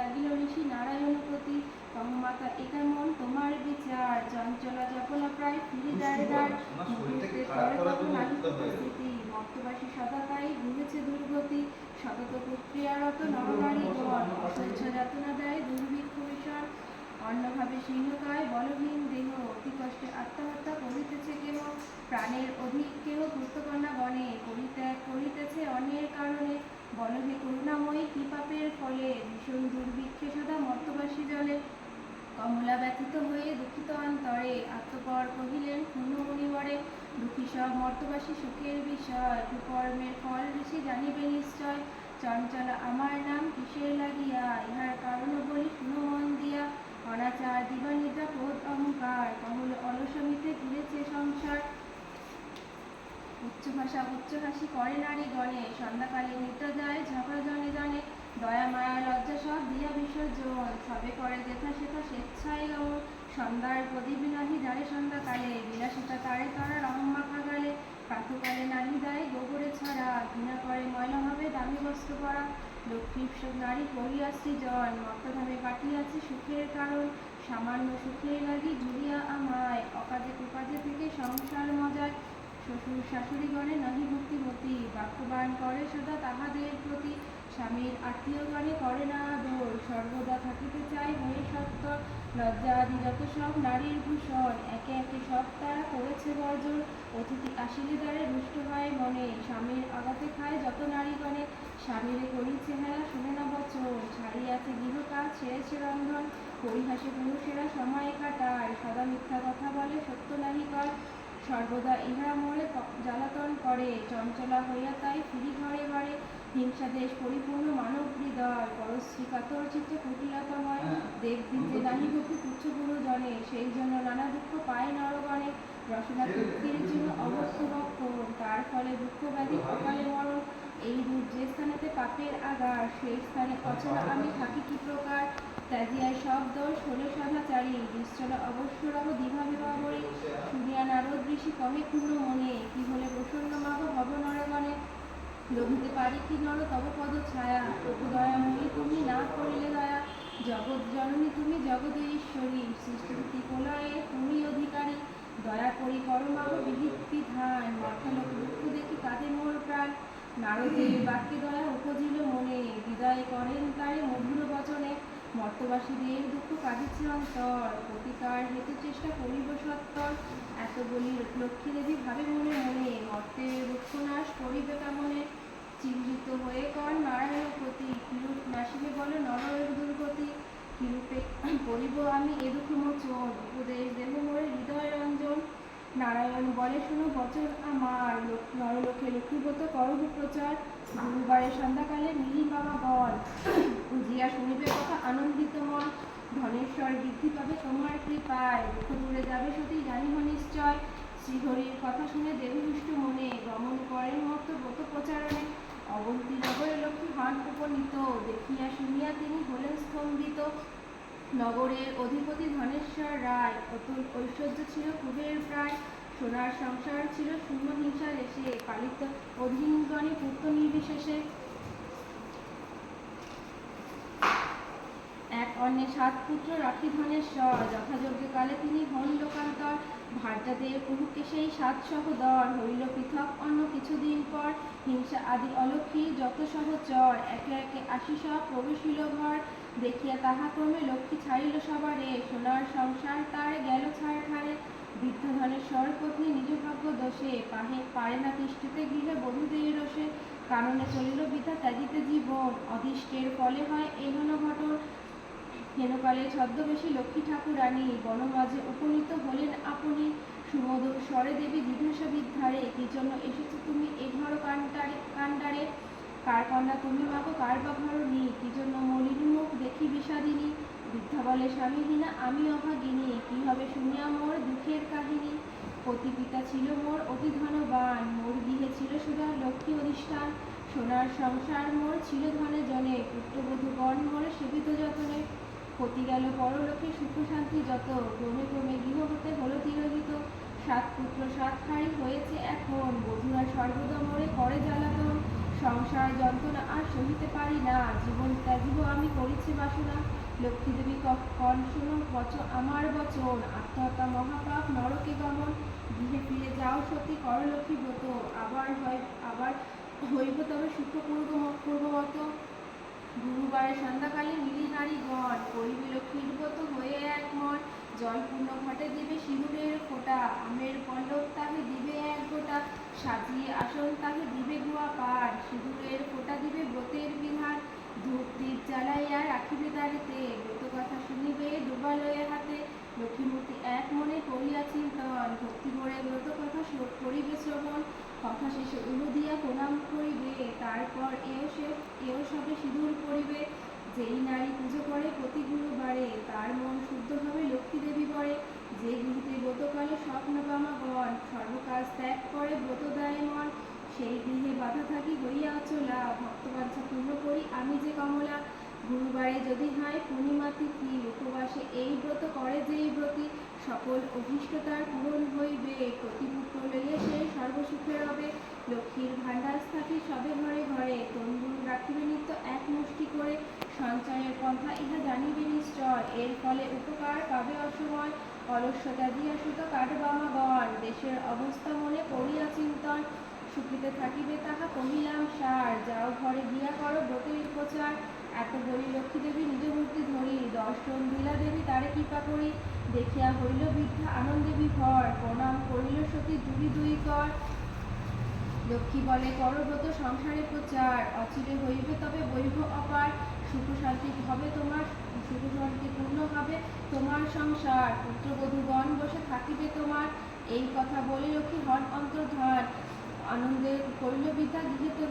লাগিল ঋষি নারায়ণ প্রতি। মাতা এ কেমন তোমার বিচার। চঞ্চলা চপলা প্রায় ফিরি দাঁড়ে দাঁড় মুহূর্তে করে তখন নাহিত উপস্থিতি মর্তবাসী সদা তাই ভুগেছে দুর্গতি। শতত প্রক্রিয়ারত নরনারীগণ অসহ্য যাতনা দেয় দুর্ভিক্ষ বিষয় অন্যভাবে সিংহকায় বলহীন দেহ। অতি কষ্টে আত্মহত্যা করিতেছে কেহ। প্রাণের অধিক কেহ পুস্তকন্যা গণে পরিত্যাগ করিতেছে অন্যের কারণে বলহে করুণাময়ী কি পাপের ফলে ভীষণ দুর্ভিক্ষে সদা মর্তবাসী জলে কমলা ব্যথিত হয়ে দুঃখিত অন্তরে আত্মপর কহিলেন ক্ষুণ্ণ মণিবরে দুঃখী মর্তবাসী সুখের বিষয় কুকর্মের ফল ঋষি জানিবে নিশ্চয়। চঞ্চলা আমার নাম কিসের লাগিয়া, ইহার কারণ বলি শুনো মন দিয়া। অনাচার, দিবানিদ্রা, ক্রোধ, অহংকার কহল অলসমিতে ঘুরেছে সংসার। উচ্চ ভাষা উচ্চ হাসি করে নারী গণে সন্ধ্যাকালে নিদ্রা যায়, ঝগড়া জনে জনে। দয়া, মায়া, লজ্জা সব দিয়া বিসর্জন। সবে করে যেথা সেথা স্বেচ্ছায় গমন। সন্ধ্যার প্রদীপ নাহি, যারে সন্ধ্যাকালে। বিলাসিতা তারে তারা রহম্মা খাগালে প্রাতকালে নাহি দেয় গোবরে ছড়া ঘৃণা করে ময়লা হবে, দামি বস্ত্র পরা লক্ষ্মী সব নারী করিয়া সৃজন মর্তধামে পাঠিয়াছে সুখের কারণ, সামান্য সুখের লাগি জুড়িয়া আমায়। অকাজে কুকাজে থেকে সংসার মজায়, শ্বশুর শাশুড়িগণে নহি ভক্তিমতী বাক্যবান করে সদা তাহাদের প্রতি, স্বামীর আত্মীয়গণে করে না আদর। সর্বদা থাকিতে চাই হয়ে সত্তর লজ্জা আদি যত সব নারীর ভূষণ, একে একে সব তারা করেছে বর্জন। অতিথি আসিলে দ্বারে রুষ্ট হয় মনে, স্বামীর আগাতে খায় যত নারীগণে। স্বামীরে করিছে হেলা শোনে না বচন, ছাড়িয়াছে গৃহকাজ ছেড়েছে রন্ধন। পরিহাসে পুরুষেরা সময় কাটায়, সদা মিথ্যা কথা বলে, সত্য নাহি কয়। সর্বদা ইহা ক- জ্বালাতন করে, চঞ্চলা হইয়া তাই ফিরি ঘরে ঘরে হিংসা দেশ পরিপূর্ণ মানব হৃদয়। পরশ্রী কাতর চিত্তে কুটিলতাময় দেব দিতে নাহি ভক্তি তুচ্ছ গুরু জনে। সেই জন্য নানা দুঃখ পায় নরগণে। রসনা তৃপ্তির জন্য অবস্থ বক্ষণ তার ফলে দুঃখ ব্যাধি অকালে মরণ। এই রূপ যে স্থানেতে পাপের আগার সেই স্থানে অচলা আমি থাকি কি প্রকার? ত্যাজিয়ায় সব দোষ হলে সদাচারী নিশ্চল অবশ্য রব দ্বিধা বিভাবরী শুনিয়া নারদ ঋষি কহে ক্ষুণ্ণ মনে। কি হলে প্রসন্ন মাগ হব নরগণে? লভিতে পারি কি নর, তব পদ ছায়া। প্রভু দয়াময়ী তুমি না করিলে দয়া। জগৎ জননী তুমি জগৎ ঈশ্বরী। সৃষ্টি প্রলয়ে তুমি অধিকারী। দয়া করি করমাগ বিহিত বিধান মর্তলোক দুঃখ দেখি কাঁদে মোর প্রাণ। নারদের বাক্যে দয়া উপজিল মনে। বিদায় করেন তারে মধুর বচনে। মর্তবাসীদের দুঃখ কাঁদিছে অন্তর। প্রতিকার হেতু চেষ্টা করিব সত্তর। এত বলি লক্ষ্মী দেবী ভাবে মনে মনে মর্তের দুঃখ নাশ করিবে কেমনে চিহ্নিত হয়ে কর নারায়ণ প্রতি কিরূপ নাসিবে বলে নরয়ের দুর্গতি কিরূপে করিব আমি এ দুঃখ মোচন উপদেশ দেহ মোরে হৃদয় রঞ্জন নারায়ণ বলে, শুনো বচন আমার লোক- নরলোকে লক্ষ্মীব্রত করব প্রচার গুরুবারে সন্ধ্যাকালে মিলি বাবা বল জিয়া শুনিবে কথা আনন্দিত মন। ধনেশ্বর বৃদ্ধি পাবে তোমার কৃপায়। দুঃখ দূরে যাবে সতী, জানিব নিশ্চয়। শ্রীহরির কথা শুনে দেবীষ্ট মনে গমন করেন মত ব্রত প্রচারণে। অবন্তী নগরে লক্ষ্মী হন উপনীত। দেখিয়া শুনিয়া তিনি হলেন স্তম্ভিত নগরের অধিপতি ধনেশ্বর রায়, অতুল ঐশ্বর্য ছিল কুবের প্রায়। সোনার সংসার ছিল শূন্য হিংসার এসে পালিত অধীনগণে পুত্র নির্বিশেষে। এক অন্যে সাত পুত্র রাখি ধনেশ্বর যথাযোগ্য কালে তিনি হন লোকান্তর ভার্যাদের প্রভুকে সেই সাত সহ সহদর হইল পৃথক অন্য কিছুদিন পর। হিংসা আদি অলক্ষী যত সহচর একে একে আসি সব প্রবেশিল ঘর। দেখিয়া তাহা ক্রমে লক্ষ্মী ছাড়িল সবারে, সোনার সংসার তার গেল ছাড় খারে বৃদ্ধ ধনেশ্বর পত্নী নিজ ভাগ্য দোষে, পাহে পারে না তিষ্ঠিতে গৃহে বধূদের রোষে। কারণে চলিল বিধা ত্যাজিতে জীবন, অদিষ্টের ফলে হয় এহেন ঘটন। হেনকালে ছদ্মবেশী লক্ষ্মী ঠাকুরানী বনমাঝে উপনীত হলেন আপনি। সুমধুর স্বরে দেবী জিজ্ঞাসা বিদ্ধারে, কি জন্য এসেছ তুমি এ ঘর কান্ডারে কান্ডারে কার কন্যা তুমি মাগো, কার বা ঘরণী কি জন্য মলিন মুখ দেখি বিষাদিনী? বৃদ্ধা বলে স্বামীহীনা আমি অভাগিনী। কি হবে শুনিয়া মোর দুঃখের কাহিনী? পতি পিতা ছিল মোর অতি ধনবান, মোর গৃহে ছিল সুধা লক্ষ্মী অধিষ্ঠান। সোনার সংসার মোর ছিল ধনে জনে, পুত্রবধূ গণ মোর সেবিত যতনে। পতি গেল পরলোকে সুখ শান্তি যত, ক্রমে ক্রমে গৃহ হতে হলো তিরোহিত। সাত পুত্র, সাত হাড়ি হয়েছে এখন, বধুরা সর্বদা মরে সংসার যন্ত্রণা আর সহিতে পারি না। জীবন ত্যাজিব আমি করেছি বাসনা। লক্ষ্মী দেবী কখন শুনো বচন আমার বচন। আত্মহত্যা মহাপাপ, নরকে গমন গৃহে ফিরে যাও সতী কর লক্ষ্মী ব্রত। আবার হয় আবার হইব তবে সুখ পূর্ব পূর্ববত। গুরুবারে সন্ধ্যাকালে মিলি নারীগণ করিবে লক্ষ্মীর ব্রত হয়ে এক মন। জল পূর্ণ ঘটে দিবে সিঁদুরের ফোঁটা। আমের পল্লব সাজিয়ে আসন তাহে দিবে গুয়া পার সিঁদুরের ফোঁটা দিবে ব্রতের বিহার ধূপ দীপ জ্বালাইয়া রাখিবে দাঁড়িতে ব্রত কথা শুনিবে ডুবালয়ে হাতে। লক্ষ্মীমূর্তি এক মনে করিয়া চিন্তন। ভক্তি ভরে ব্রত কথা করিবে শ্রবণ। কথা শেষে উলু দিয়া প্রণাম করিবে। তারপর এও সে, এও সবে সিঁদুর পরিবে। যেই নারী পুজো করে প্রতি গুরুবারে, তার মন শুদ্ধ হবে লক্ষ্মী দেবী বরে যে গৃহীতে ব্রতকালে স্বপ্ন বামাগণ সর্বকাজ ত্যাগ করে ব্রত দেয় মন সেই গৃহে বাধা থাকি হইয়া চলা ভক্তবাঞ্ছা পূর্ণ করি আমি যে কমলা গুরুবারে যদি হয় পূর্ণিমা তিথি উপবাসে এই ব্রত করে যেই ব্রতী সকল অভীষ্ট তার পূরণ হইবে। প্রতিপুত্র লইয়া সে সর্বসুখে রবে। লক্ষ্মীর ভাণ্ডার স্থাপি সবে ঘরে ঘরে। তন্দুর রাখিবে নিত্য এক মুষ্টি করে? সঞ্চয়ের পন্থা ইহা জানিবে নিশ্চয়। এর ফলে উপকার পাবে অসময়। অলস্যতা দিয়া সুত কাঠবামাগণ দেশের অবস্থা মনে করিয়া চিন্তন। সুখিতে থাকিবে তাহা কহিলাম সার। যাও ঘরে গিয়া করো ব্রতের প্রচার এত বলি লক্ষ্মী দেবী নিজ মূর্তি ধরি, দর্শন দিলা দেবী, তারে কৃপা করি। দেখিয়া হইল বৃদ্ধা আনন্দে বিভর, প্রণাম করিল সতী দুই দুই কর। লক্ষ্মী বলে, করব্রত সংসারে প্রচার, অচিরে হইবে তবে বৈভ অপার। সুখ শান্তি হবে তোমার, সুখ শান্তি পূর্ণ হবে তোমার সংসার। পুত্রবধূগণ বসে থাকিবে তোমার। এই কথা বলে লক্ষ্মী হন অন্তর্ধান। আনন্দে করিল বিদ্যা গৃহে